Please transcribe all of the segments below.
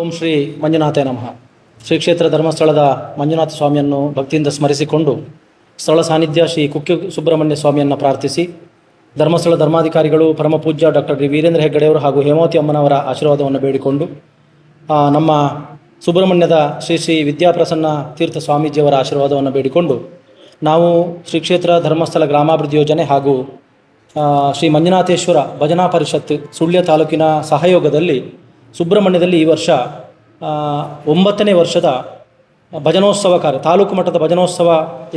ಓಂ ಶ್ರೀ ಮಂಜುನಾಥೇ ನಮಃ. ಶ್ರೀ ಕ್ಷೇತ್ರ ಧರ್ಮಸ್ಥಳದ ಮಂಜುನಾಥ ಸ್ವಾಮಿಯನ್ನು ಭಕ್ತಿಯಿಂದ ಸ್ಮರಿಸಿಕೊಂಡು ಸ್ಥಳ ಸಾನ್ನಿಧ್ಯ ಶ್ರೀ ಕುಕ್ಕೆ ಸುಬ್ರಹ್ಮಣ್ಯ ಸ್ವಾಮಿಯನ್ನು ಪ್ರಾರ್ಥಿಸಿ, ಧರ್ಮಸ್ಥಳ ಧರ್ಮಾಧಿಕಾರಿಗಳು ಪರಮಪೂಜ್ಯ ಡಾಕ್ಟರ್ ಡಿ ವೀರೇಂದ್ರ ಹೆಗ್ಗಡೆಯವರು ಹಾಗೂ ಹೇಮಾವತಿ ಅಮ್ಮನವರ ಆಶೀರ್ವಾದವನ್ನು ಬೇಡಿಕೊಂಡು ನಮ್ಮ ಸುಬ್ರಹ್ಮಣ್ಯದ ಶ್ರೀ ಶ್ರೀ ವಿದ್ಯಾಪ್ರಸನ್ನ ತೀರ್ಥ ಸ್ವಾಮೀಜಿಯವರ ಆಶೀರ್ವಾದವನ್ನು ಬೇಡಿಕೊಂಡು ನಾವು ಶ್ರೀ ಕ್ಷೇತ್ರ ಧರ್ಮಸ್ಥಳ ಗ್ರಾಮಾಭಿವೃದ್ಧಿ ಯೋಜನೆ ಹಾಗೂ ಶ್ರೀ ಮಂಜುನಾಥೇಶ್ವರ ಭಜನಾ ಪರಿಷತ್ ಸುಳ್ಯ ತಾಲೂಕಿನ ಸಹಯೋಗದಲ್ಲಿ ಸುಬ್ರಹ್ಮಣ್ಯದಲ್ಲಿ ಈ ವರ್ಷ ಒಂಬತ್ತನೇ ವರ್ಷದ ಭಜನೋತ್ಸವ ಕಾರ್ಯ, ತಾಲೂಕು ಮಟ್ಟದ ಭಜನೋತ್ಸವ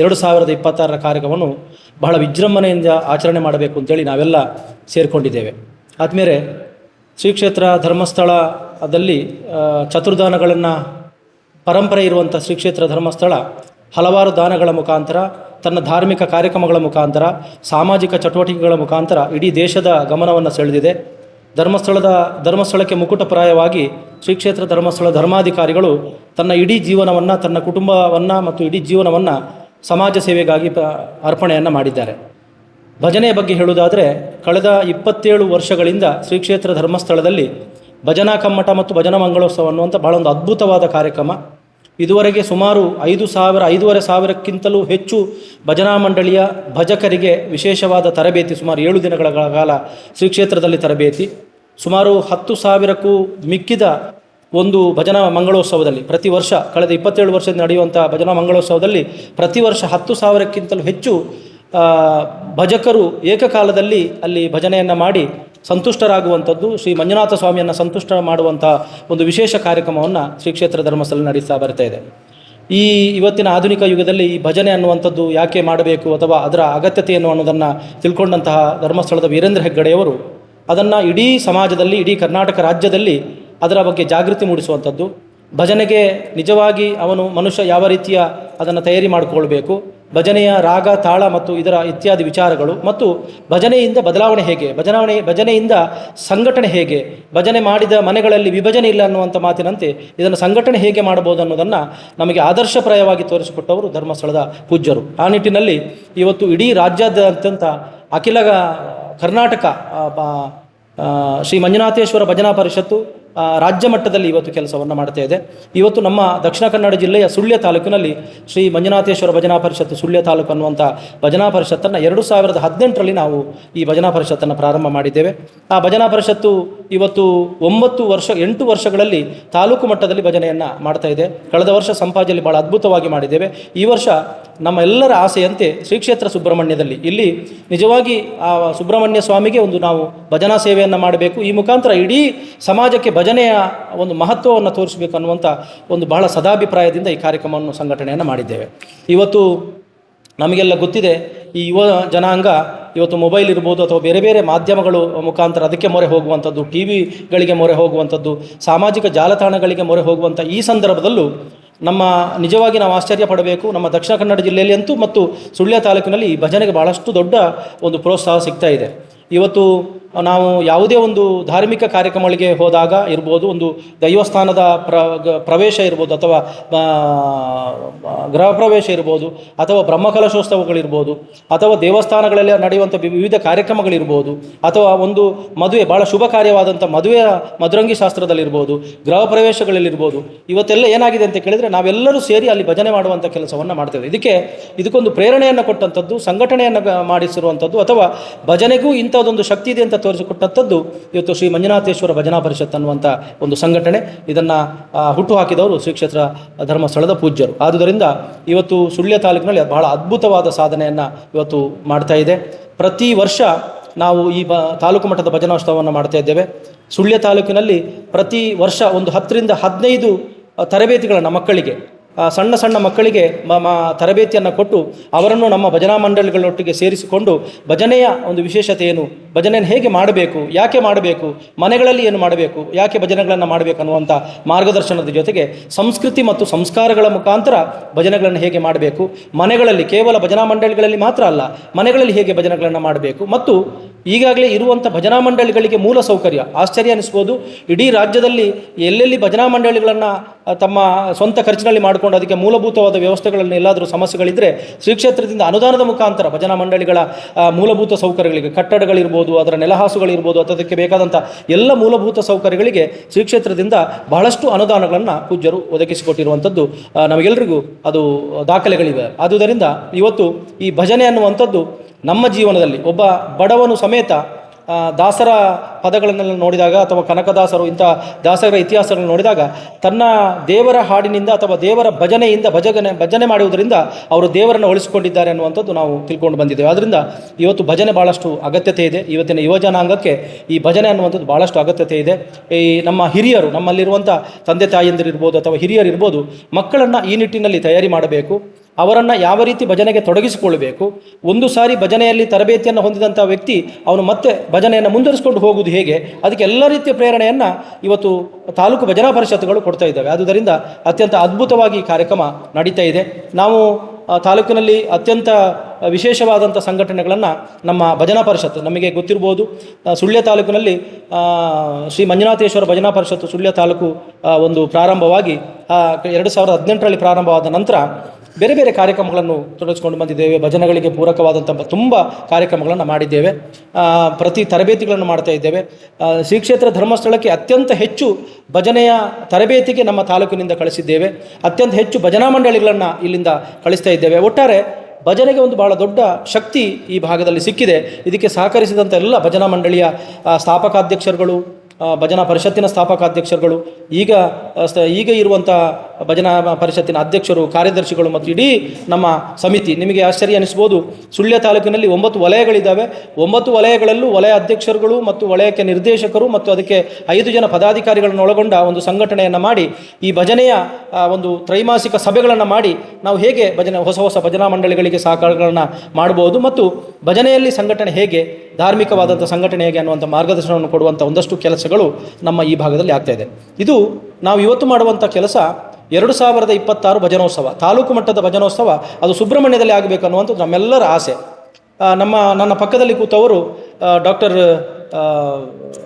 ಎರಡು ಸಾವಿರದ ಇಪ್ಪತ್ತಾರರ ಕಾರ್ಯಕ್ರಮವನ್ನು ಬಹಳ ವಿಜೃಂಭಣೆಯಿಂದ ಆಚರಣೆ ಮಾಡಬೇಕು ಅಂತೇಳಿ ನಾವೆಲ್ಲ ಸೇರಿಕೊಂಡಿದ್ದೇವೆ. ಆದಮೇಲೆ ಶ್ರೀ ಕ್ಷೇತ್ರ ಧರ್ಮಸ್ಥಳದಲ್ಲಿ ಚತುರ್ದಾನಗಳನ್ನು ಪರಂಪರೆ ಇರುವಂಥ ಶ್ರೀ ಕ್ಷೇತ್ರ ಧರ್ಮಸ್ಥಳ ಹಲವಾರು ದಾನಗಳ ಮುಖಾಂತರ, ತನ್ನ ಧಾರ್ಮಿಕ ಕಾರ್ಯಕ್ರಮಗಳ ಮುಖಾಂತರ, ಸಾಮಾಜಿಕ ಚಟುವಟಿಕೆಗಳ ಮುಖಾಂತರ ಇಡೀ ದೇಶದ ಗಮನವನ್ನು ಸೆಳೆದಿದೆ. ಧರ್ಮಸ್ಥಳದ ಧರ್ಮಸ್ಥಳಕ್ಕೆ ಮುಕುಟಪ್ರಾಯವಾಗಿ ಶ್ರೀ ಕ್ಷೇತ್ರ ಧರ್ಮಸ್ಥಳ ಧರ್ಮಾಧಿಕಾರಿಗಳು ತನ್ನ ಇಡೀ ಜೀವನವನ್ನು, ತನ್ನ ಕುಟುಂಬವನ್ನು ಮತ್ತು ಇಡೀ ಜೀವನವನ್ನು ಸಮಾಜ ಸೇವೆಗಾಗಿ ಅರ್ಪಣೆಯನ್ನು ಮಾಡಿದ್ದಾರೆ. ಭಜನೆಯ ಬಗ್ಗೆ ಹೇಳುವುದಾದರೆ, ಕಳೆದ ಇಪ್ಪತ್ತೇಳು ವರ್ಷಗಳಿಂದ ಶ್ರೀ ಕ್ಷೇತ್ರ ಧರ್ಮಸ್ಥಳದಲ್ಲಿ ಭಜನಾ ಕಮ್ಮಟ ಮತ್ತು ಭಜನಾ ಮಂಗಳೋತ್ಸವ ಅನ್ನುವಂಥ ಬಹಳ ಒಂದು ಅದ್ಭುತವಾದ ಕಾರ್ಯಕ್ರಮ. ಇದುವರೆಗೆ ಸುಮಾರು ಐದು ಸಾವಿರ, ಐದೂವರೆ ಸಾವಿರಕ್ಕಿಂತಲೂ ಹೆಚ್ಚು ಭಜನಾ ಮಂಡಳಿಯ ಭಜಕರಿಗೆ ವಿಶೇಷವಾದ ತರಬೇತಿ ಸುಮಾರು ಏಳು ದಿನಗಳ ಕಾಲ ಶ್ರೀ ಕ್ಷೇತ್ರದಲ್ಲಿ ತರಬೇತಿ. ಸುಮಾರು ಹತ್ತು ಸಾವಿರಕ್ಕೂ ಮಿಕ್ಕಿದ ಒಂದು ಭಜನಾ ಮಂಗಳೋತ್ಸವದಲ್ಲಿ ಪ್ರತಿ ವರ್ಷ ಕಳೆದ ಇಪ್ಪತ್ತೇಳು ವರ್ಷದಿಂದ ನಡೆಯುವಂಥ ಭಜನಾ ಮಂಗಳೋತ್ಸವದಲ್ಲಿ ಪ್ರತಿ ವರ್ಷ ಹತ್ತು ಸಾವಿರಕ್ಕಿಂತಲೂ ಹೆಚ್ಚು ಭಜಕರು ಏಕಕಾಲದಲ್ಲಿ ಅಲ್ಲಿ ಭಜನೆಯನ್ನು ಮಾಡಿ ಸಂತುಷ್ಟರಾಗುವಂಥದ್ದು. ಶ್ರೀ ಮಂಜುನಾಥ ಸ್ವಾಮಿಯನ್ನು ಸಂತುಷ್ಟ ಮಾಡುವಂಥ ಒಂದು ವಿಶೇಷ ಕಾರ್ಯಕ್ರಮವನ್ನು ಶ್ರೀ ಕ್ಷೇತ್ರ ಧರ್ಮಸ್ಥಳ ನಡೆಸ್ತಾ ಬರ್ತಾ ಇದೆ. ಈ ಇವತ್ತಿನ ಆಧುನಿಕ ಯುಗದಲ್ಲಿ ಈ ಭಜನೆ ಅನ್ನುವಂಥದ್ದು ಯಾಕೆ ಮಾಡಬೇಕು ಅಥವಾ ಅದರ ಅಗತ್ಯತೆಯನ್ನು ಅನ್ನೋದನ್ನು ತಿಳ್ಕೊಂಡಂತಹ ಧರ್ಮಸ್ಥಳದ ವೀರೇಂದ್ರ ಹೆಗ್ಗಡೆಯವರು ಅದನ್ನು ಇಡೀ ಸಮಾಜದಲ್ಲಿ, ಇಡೀ ಕರ್ನಾಟಕ ರಾಜ್ಯದಲ್ಲಿ ಅದರ ಬಗ್ಗೆ ಜಾಗೃತಿ ಮೂಡಿಸುವಂಥದ್ದು. ಭಜನೆಗೆ ನಿಜವಾಗಿ ಅವನು ಮನುಷ್ಯ ಯಾವ ರೀತಿಯ ಅದನ್ನು ತಯಾರಿ ಮಾಡಿಕೊಳ್ಬೇಕು ಭಜನೆಯ ರಾಗ, ತಾಳ ಮತ್ತು ಇದರ ಇತ್ಯಾದಿ ವಿಚಾರಗಳು ಮತ್ತು ಭಜನೆಯಿಂದ ಬದಲಾವಣೆ ಹೇಗೆ? ಭಜನಾವಣೆ, ಭಜನೆಯಿಂದ ಸಂಘಟನೆ ಹೇಗೆ? ಭಜನೆ ಮಾಡಿದ ಮನೆಗಳಲ್ಲಿ ವಿಭಜನೆ ಇಲ್ಲ ಅನ್ನುವಂಥ ಮಾತಿನಂತೆ ಇದನ್ನು ಸಂಘಟನೆ ಹೇಗೆ ಮಾಡಬಹುದು ಅನ್ನೋದನ್ನು ನಮಗೆ ಆದರ್ಶಪ್ರಾಯವಾಗಿ ತೋರಿಸಿಕೊಟ್ಟವರು ಧರ್ಮಸ್ಥಳದ ಪೂಜ್ಯರು. ಆ ನಿಟ್ಟಿನಲ್ಲಿ ಇವತ್ತು ಇಡೀ ರಾಜ್ಯಾದ್ಯಂತ ಅಖಿಲ ಕರ್ನಾಟಕ ಶ್ರೀ ಮಂಜುನಾಥೇಶ್ವರ ಭಜನಾ ಪರಿಷತ್ತು ರಾಜ್ಯ ಮಟ್ಟದಲ್ಲಿ ಇವತ್ತು ಕೆಲಸವನ್ನು ಮಾಡ್ತಾ ಇದೆ. ಇವತ್ತು ನಮ್ಮ ದಕ್ಷಿಣ ಕನ್ನಡ ಜಿಲ್ಲೆಯ ಸುಳ್ಯ ತಾಲೂಕಿನಲ್ಲಿ ಶ್ರೀ ಮಂಜುನಾಥೇಶ್ವರ ಭಜನಾ ಪರಿಷತ್ತು ಸುಳ್ಯ ತಾಲೂಕು ಅನ್ನುವಂಥ ಭಜನಾ ಪರಿಷತ್ತನ್ನು ಎರಡು ಸಾವಿರದ ಹದಿನೆಂಟರಲ್ಲಿ ನಾವು ಈ ಭಜನಾ ಪರಿಷತ್ತನ್ನು ಪ್ರಾರಂಭ ಮಾಡಿದ್ದೇವೆ. ಆ ಭಜನಾ ಪರಿಷತ್ತು ಇವತ್ತು ಒಂಬತ್ತು ವರ್ಷ, ಎಂಟು ವರ್ಷಗಳಲ್ಲಿ ತಾಲೂಕು ಮಟ್ಟದಲ್ಲಿ ಭಜನೆಯನ್ನು ಮಾಡ್ತಾ ಇದೆ. ಕಳೆದ ವರ್ಷ ಸಂಪಾಜೆಯಲ್ಲಿ ಭಾಳ ಅದ್ಭುತವಾಗಿ ಮಾಡಿದ್ದೇವೆ. ಈ ವರ್ಷ ನಮ್ಮ ಎಲ್ಲರ ಆಸೆಯಂತೆ ಶ್ರೀ ಕ್ಷೇತ್ರ ಸುಬ್ರಹ್ಮಣ್ಯದಲ್ಲಿ, ಇಲ್ಲಿ ನಿಜವಾಗಿ ಆ ಸುಬ್ರಹ್ಮಣ್ಯ ಸ್ವಾಮಿಗೆ ಒಂದು ನಾವು ಭಜನಾ ಸೇವೆಯನ್ನು ಮಾಡಬೇಕು. ಈ ಮುಖಾಂತರ ಇಡೀ ಸಮಾಜಕ್ಕೆ ಭಜನೆಯ ಒಂದು ಮಹತ್ವವನ್ನು ತೋರಿಸಬೇಕು ಅನ್ನುವಂಥ ಒಂದು ಬಹಳ ಸದಾಭಿಪ್ರಾಯದಿಂದ ಈ ಕಾರ್ಯಕ್ರಮವನ್ನು ಸಂಘಟನೆಯನ್ನು ಮಾಡಿದ್ದೇವೆ. ಇವತ್ತು ನಮಗೆಲ್ಲ ಗೊತ್ತಿದೆ, ಈ ಯುವ ಜನಾಂಗ ಇವತ್ತು ಮೊಬೈಲ್ ಇರ್ಬೋದು ಅಥವಾ ಬೇರೆ ಬೇರೆ ಮಾಧ್ಯಮಗಳು ಮುಖಾಂತರ ಅದಕ್ಕೆ ಮೊರೆ ಹೋಗುವಂಥದ್ದು, ಟಿ ವಿಗಳಿಗೆ ಮೊರೆ ಹೋಗುವಂಥದ್ದು, ಸಾಮಾಜಿಕ ಜಾಲತಾಣಗಳಿಗೆ ಮೊರೆ ಹೋಗುವಂಥ ಈ ಸಂದರ್ಭದಲ್ಲೂ ನಮ್ಮ ನಿಜವಾಗಿ ನಾವು ಆಶ್ಚರ್ಯ ಪಡಬೇಕು. ನಮ್ಮ ದಕ್ಷಿಣ ಕನ್ನಡ ಜಿಲ್ಲೆಯಲ್ಲಿ ಅಂತೂ ಮತ್ತು ಸುಳ್ಯ ತಾಲೂಕಿನಲ್ಲಿ ಈ ಭಜನೆಗೆ ಭಾಳಷ್ಟು ದೊಡ್ಡ ಒಂದು ಪ್ರೋತ್ಸಾಹ ಸಿಗ್ತಾ ಇದೆ. ಇವತ್ತು ನಾವು ಯಾವುದೇ ಒಂದು ಧಾರ್ಮಿಕ ಕಾರ್ಯಕ್ರಮಗಳಿಗೆ ಹೋದಾಗ ಇರ್ಬೋದು, ಒಂದು ದೈವಸ್ಥಾನದ ಪ್ರ ಪ್ರವೇಶ ಇರ್ಬೋದು ಅಥವಾ ಗೃಹ ಪ್ರವೇಶ ಇರ್ಬೋದು, ಅಥವಾ ಬ್ರಹ್ಮಕಲಶೋತ್ಸವಗಳಿರ್ಬೋದು ಅಥವಾ ದೇವಸ್ಥಾನಗಳಲ್ಲಿ ನಡೆಯುವಂಥ ವಿವಿಧ ಕಾರ್ಯಕ್ರಮಗಳಿರ್ಬೋದು ಅಥವಾ ಒಂದು ಮದುವೆ ಭಾಳ ಶುಭ ಕಾರ್ಯವಾದಂಥ ಮದುವೆಯ ಮಧುರಂಗಿ ಶಾಸ್ತ್ರದಲ್ಲಿರ್ಬೋದು ಗೃಹ ಪ್ರವೇಶಗಳಲ್ಲಿರ್ಬೋದು ಇವತ್ತೆಲ್ಲ ಏನಾಗಿದೆ ಅಂತ ಕೇಳಿದರೆ ನಾವೆಲ್ಲರೂ ಸೇರಿ ಅಲ್ಲಿ ಭಜನೆ ಮಾಡುವಂಥ ಕೆಲಸವನ್ನು ಮಾಡ್ತೇವೆ. ಇದಕ್ಕೆ ಇದಕ್ಕೊಂದು ಪ್ರೇರಣೆಯನ್ನು ಕೊಟ್ಟಂಥದ್ದು, ಸಂಘಟನೆಯನ್ನು ಮಾಡಿಸಿರುವಂಥದ್ದು ಅಥವಾ ಭಜನೆಗೂ ಇಂಥದ್ದೊಂದು ಶಕ್ತಿ ಇದೆ ಅಂತ ತೋರಿಸಿಕೊಟ್ಟಂಥದ್ದು ಇವತ್ತು ಶ್ರೀ ಮಂಜುನಾಥೇಶ್ವರ ಭಜನಾ ಪರಿಷತ್ ಅನ್ನುವಂಥ ಒಂದು ಸಂಘಟನೆ. ಇದನ್ನು ಹುಟ್ಟು ಹಾಕಿದವರು ಶ್ರೀ ಕ್ಷೇತ್ರ ಧರ್ಮಸ್ಥಳದ ಪೂಜ್ಯರು. ಆದುದರಿಂದ ಇವತ್ತು ಸುಳ್ಯ ತಾಲೂಕಿನಲ್ಲಿ ಬಹಳ ಅದ್ಭುತವಾದ ಸಾಧನೆಯನ್ನು ಇವತ್ತು ಮಾಡ್ತಾ ಇದೆ. ಪ್ರತಿ ವರ್ಷ ನಾವು ಈ ಬ, ತಾಲೂಕು ಮಟ್ಟದ ಭಜನೋತ್ಸವವನ್ನು ಮಾಡ್ತಾ ಇದ್ದೇವೆ. ಸುಳ್ಯ ತಾಲೂಕಿನಲ್ಲಿ ಪ್ರತಿ ವರ್ಷ ಒಂದು ಹತ್ತರಿಂದ ಹದಿನೈದು ತರಬೇತಿಗಳನ್ನು ಮಕ್ಕಳಿಗೆ ಸಣ್ಣ ಸಣ್ಣ ಮಕ್ಕಳಿಗೆ ಮ ತರಬೇತಿಯನ್ನು ಕೊಟ್ಟು ಅವರನ್ನು ನಮ್ಮ ಭಜನಾ ಮಂಡಳಿಗಳೊಟ್ಟಿಗೆ ಸೇರಿಸಿಕೊಂಡು ಭಜನೆಯ ಒಂದು ವಿಶೇಷತೆ ಏನು ಭಜನೆಯನ್ನು ಹೇಗೆ ಮಾಡಬೇಕು, ಯಾಕೆ ಮಾಡಬೇಕು, ಮನೆಗಳಲ್ಲಿ ಏನು ಮಾಡಬೇಕು, ಯಾಕೆ ಭಜನೆಗಳನ್ನು ಮಾಡಬೇಕು ಅನ್ನುವಂಥ ಮಾರ್ಗದರ್ಶನದ ಜೊತೆಗೆ ಸಂಸ್ಕೃತಿ ಮತ್ತು ಸಂಸ್ಕಾರಗಳ ಮುಖಾಂತರ ಭಜನೆಗಳನ್ನು ಹೇಗೆ ಮಾಡಬೇಕು, ಮನೆಗಳಲ್ಲಿ ಕೇವಲ ಭಜನಾ ಮಂಡಳಿಗಳಲ್ಲಿ ಮಾತ್ರ ಅಲ್ಲ, ಮನೆಗಳಲ್ಲಿ ಹೇಗೆ ಭಜನೆಗಳನ್ನು ಮಾಡಬೇಕು ಮತ್ತು ಈಗಾಗಲೇ ಇರುವಂಥ ಭಜನಾ ಮಂಡಳಿಗಳಿಗೆ ಮೂಲ ಸೌಕರ್ಯ, ಆಶ್ಚರ್ಯ ಅನಿಸ್ಬೋದು ಇಡೀ ರಾಜ್ಯದಲ್ಲಿ ಎಲ್ಲೆಲ್ಲಿ ಭಜನಾ ಮಂಡಳಿಗಳನ್ನು ತಮ್ಮ ಸ್ವಂತ ಖರ್ಚಿನಲ್ಲಿ ಮಾಡಿಕೊಂಡು ಅದಕ್ಕೆ ಮೂಲಭೂತವಾದ ವ್ಯವಸ್ಥೆಗಳನ್ನು ಎಲ್ಲಾದರೂ ಸಮಸ್ಯೆಗಳಿದ್ದರೆ ಶ್ರೀ ಕ್ಷೇತ್ರದಿಂದ ಅನುದಾನದ ಮುಖಾಂತರ ಭಜನಾ ಮಂಡಳಿಗಳ ಮೂಲಭೂತ ಸೌಕರ್ಯಗಳಿಗೆ ಕಟ್ಟಡಗಳಿರ್ಬೋದು, ಅದರ ನೆಲಹಾಸುಗಳಿರ್ಬೋದು ಅಥವಾ ಅದಕ್ಕೆ ಬೇಕಾದಂಥ ಎಲ್ಲ ಮೂಲಭೂತ ಸೌಕರ್ಯಗಳಿಗೆ ಶ್ರೀ ಕ್ಷೇತ್ರದಿಂದ ಬಹಳಷ್ಟು ಅನುದಾನಗಳನ್ನು ಪೂಜ್ಯರು ಒದಗಿಸಿಕೊಟ್ಟಿರುವಂಥದ್ದು ನಮಗೆಲ್ಲರಿಗೂ ಅದು ದಾಖಲೆಗಳಿವೆ. ಆದುದರಿಂದ ಇವತ್ತು ಈ ಭಜನೆ ಅನ್ನುವಂಥದ್ದು ನಮ್ಮ ಜೀವನದಲ್ಲಿ ಒಬ್ಬ ಬಡವನು ಸಮೇತ ದಾಸರ ಪದಗಳನ್ನೆಲ್ಲ ನೋಡಿದಾಗ ಅಥವಾ ಕನಕದಾಸರು ಇಂಥ ದಾಸರ ಇತಿಹಾಸಗಳನ್ನು ನೋಡಿದಾಗ ತನ್ನ ದೇವರ ಹಾಡಿನಿಂದ ಅಥವಾ ದೇವರ ಭಜನೆಯಿಂದ ಭಜನೆ ಭಜನೆ ಮಾಡುವುದರಿಂದ ಅವರು ದೇವರನ್ನು ಉಳಿಸಿಕೊಂಡಿದ್ದಾರೆ ಅನ್ನುವಂಥದ್ದು ನಾವು ತಿಳ್ಕೊಂಡು ಬಂದಿದ್ದೇವೆ. ಆದ್ದರಿಂದ ಇವತ್ತು ಭಜನೆ ಭಾಳಷ್ಟು ಅಗತ್ಯತೆ ಇದೆ. ಇವತ್ತಿನ ಯುವ ಜನಾಂಗಕ್ಕೆ ಈ ಭಜನೆ ಅನ್ನುವಂಥದ್ದು ಭಾಳಷ್ಟು ಅಗತ್ಯತೆ ಇದೆ. ಈ ನಮ್ಮ ಹಿರಿಯರು, ನಮ್ಮಲ್ಲಿರುವಂಥ ತಂದೆ ತಾಯಂದಿರಿರ್ಬೋದು ಅಥವಾ ಹಿರಿಯರಿರ್ಬೋದು ಮಕ್ಕಳನ್ನು ಈ ನಿಟ್ಟಿನಲ್ಲಿ ತಯಾರಿ ಮಾಡಬೇಕು. ಅವರನ್ನು ಯಾವ ರೀತಿ ಭಜನೆಗೆ ತೊಡಗಿಸಿಕೊಳ್ಳಬೇಕು? ಒಂದು ಸಾರಿ ಭಜನೆಯಲ್ಲಿ ತರಬೇತಿಯನ್ನು ಹೊಂದಿದಂಥ ವ್ಯಕ್ತಿ ಅವನು ಮತ್ತೆ ಭಜನೆಯನ್ನು ಮುಂದುವರಿಸಿಕೊಂಡು ಹೋಗುವುದು ಹೇಗೆ? ಅದಕ್ಕೆ ಎಲ್ಲ ರೀತಿಯ ಪ್ರೇರಣೆಯನ್ನು ಇವತ್ತು ತಾಲೂಕು ಭಜನಾ ಪರಿಷತ್ತುಗಳು ಕೊಡ್ತಾ ಇದ್ದಾವೆ. ಆದುದರಿಂದ ಅತ್ಯಂತ ಅದ್ಭುತವಾಗಿ ಈ ಕಾರ್ಯಕ್ರಮ ನಡೀತಾ ಇದೆ. ನಾವು ತಾಲೂಕಿನಲ್ಲಿ ಅತ್ಯಂತ ವಿಶೇಷವಾದಂಥ ಸಂಘಟನೆಗಳನ್ನು ನಮ್ಮ ಭಜನಾ ಪರಿಷತ್ತು, ನಮಗೆ ಗೊತ್ತಿರ್ಬೋದು ಸುಳ್ಯ ತಾಲೂಕಿನಲ್ಲಿ ಶ್ರೀ ಮಂಜುನಾಥೇಶ್ವರ ಭಜನಾ ಪರಿಷತ್ತು ಸುಳ್ಯ ತಾಲೂಕು ಒಂದು ಪ್ರಾರಂಭವಾಗಿ ಎರಡು ಸಾವಿರದ ಹದಿನೆಂಟರಲ್ಲಿ ಪ್ರಾರಂಭವಾದ ನಂತರ ಬೇರೆ ಬೇರೆ ಕಾರ್ಯಕ್ರಮಗಳನ್ನು ತೊಡಗಿಸ್ಕೊಂಡು ಬಂದಿದ್ದೇವೆ. ಭಜನೆಗಳಿಗೆ ಪೂರಕವಾದಂಥ ತುಂಬ ಕಾರ್ಯಕ್ರಮಗಳನ್ನು ಮಾಡಿದ್ದೇವೆ. ಪ್ರತಿ ತರಬೇತಿಗಳನ್ನು ಮಾಡ್ತಾ ಇದ್ದೇವೆ. ಶ್ರೀ ಕ್ಷೇತ್ರ ಧರ್ಮಸ್ಥಳಕ್ಕೆ ಅತ್ಯಂತ ಹೆಚ್ಚು ಭಜನೆಯ ತರಬೇತಿಗೆ ನಮ್ಮ ತಾಲೂಕಿನಿಂದ ಕಳಿಸಿದ್ದೇವೆ. ಅತ್ಯಂತ ಹೆಚ್ಚು ಭಜನಾ ಮಂಡಳಿಗಳನ್ನು ಇಲ್ಲಿಂದ ಕಳಿಸ್ತಾ ಇದ್ದೇವೆ. ಒಟ್ಟಾರೆ ಭಜನೆಗೆ ಒಂದು ಬಹಳ ದೊಡ್ಡ ಶಕ್ತಿ ಈ ಭಾಗದಲ್ಲಿ ಸಿಕ್ಕಿದೆ. ಇದಕ್ಕೆ ಸಹಕರಿಸಿದಂಥ ಎಲ್ಲ ಭಜನಾ ಮಂಡಳಿಯ ಸ್ಥಾಪಕಾಧ್ಯಕ್ಷರುಗಳು ಭಜನಾ ಪರಿಷತ್ತಿನ ಸ್ಥಾಪಕಾಧ್ಯಕ್ಷರುಗಳು, ಈಗ ಈಗ ಇರುವಂಥ ಭಜನಾ ಪರಿಷತ್ತಿನ ಅಧ್ಯಕ್ಷರು, ಕಾರ್ಯದರ್ಶಿಗಳು ಮತ್ತು ಇಡೀ ನಮ್ಮ ಸಮಿತಿ. ನಿಮಗೆ ಆಶ್ಚರ್ಯ ಅನಿಸ್ಬೋದು, ಸುಳ್ಯ ತಾಲೂಕಿನಲ್ಲಿ ಒಂಬತ್ತು ವಲಯಗಳಿದ್ದಾವೆ. ಒಂಬತ್ತು ವಲಯಗಳಲ್ಲೂ ವಲಯ ಅಧ್ಯಕ್ಷರುಗಳು ಮತ್ತು ವಲಯಕ್ಕೆ ನಿರ್ದೇಶಕರು ಮತ್ತು ಅದಕ್ಕೆ ಐದು ಜನ ಪದಾಧಿಕಾರಿಗಳನ್ನು ಒಳಗೊಂಡ ಒಂದು ಸಂಘಟನೆಯನ್ನು ಮಾಡಿ, ಈ ಭಜನೆಯ ಒಂದು ತ್ರೈಮಾಸಿಕ ಸಭೆಗಳನ್ನು ಮಾಡಿ, ನಾವು ಹೇಗೆ ಭಜನೆ, ಹೊಸ ಹೊಸ ಭಜನಾ ಮಂಡಳಿಗಳಿಗೆ ಸಹಕಾರಗಳನ್ನು ಮಾಡಬಹುದು ಮತ್ತು ಭಜನೆಯಲ್ಲಿ ಸಂಘಟನೆ ಹೇಗೆ, ಧಾರ್ಮಿಕವಾದಂಥ ಸಂಘಟನೆ ಹೇಗೆ ಅನ್ನುವಂಥ ಮಾರ್ಗದರ್ಶನವನ್ನು ಕೊಡುವಂಥ ಒಂದಷ್ಟು ಕೆಲಸಗಳು ನಮ್ಮ ಈ ಭಾಗದಲ್ಲಿ ಆಗ್ತಾ ಇದೆ. ಇದು ನಾವು ಇವತ್ತು ಮಾಡುವಂಥ ಕೆಲಸ ಎರಡು ಸಾವಿರದ ಇಪ್ಪತ್ತಾರು ಭಜನೋತ್ಸವ, ತಾಲೂಕು ಮಟ್ಟದ ಭಜನೋತ್ಸವ ಅದು ಸುಬ್ರಹ್ಮಣ್ಯದಲ್ಲಿ ಆಗಬೇಕು ಅನ್ನುವಂಥದ್ದು ನಮ್ಮೆಲ್ಲರ ಆಸೆ. ನಮ್ಮ, ನನ್ನ ಪಕ್ಕದಲ್ಲಿ ಕೂತವರು ಡಾಕ್ಟರ್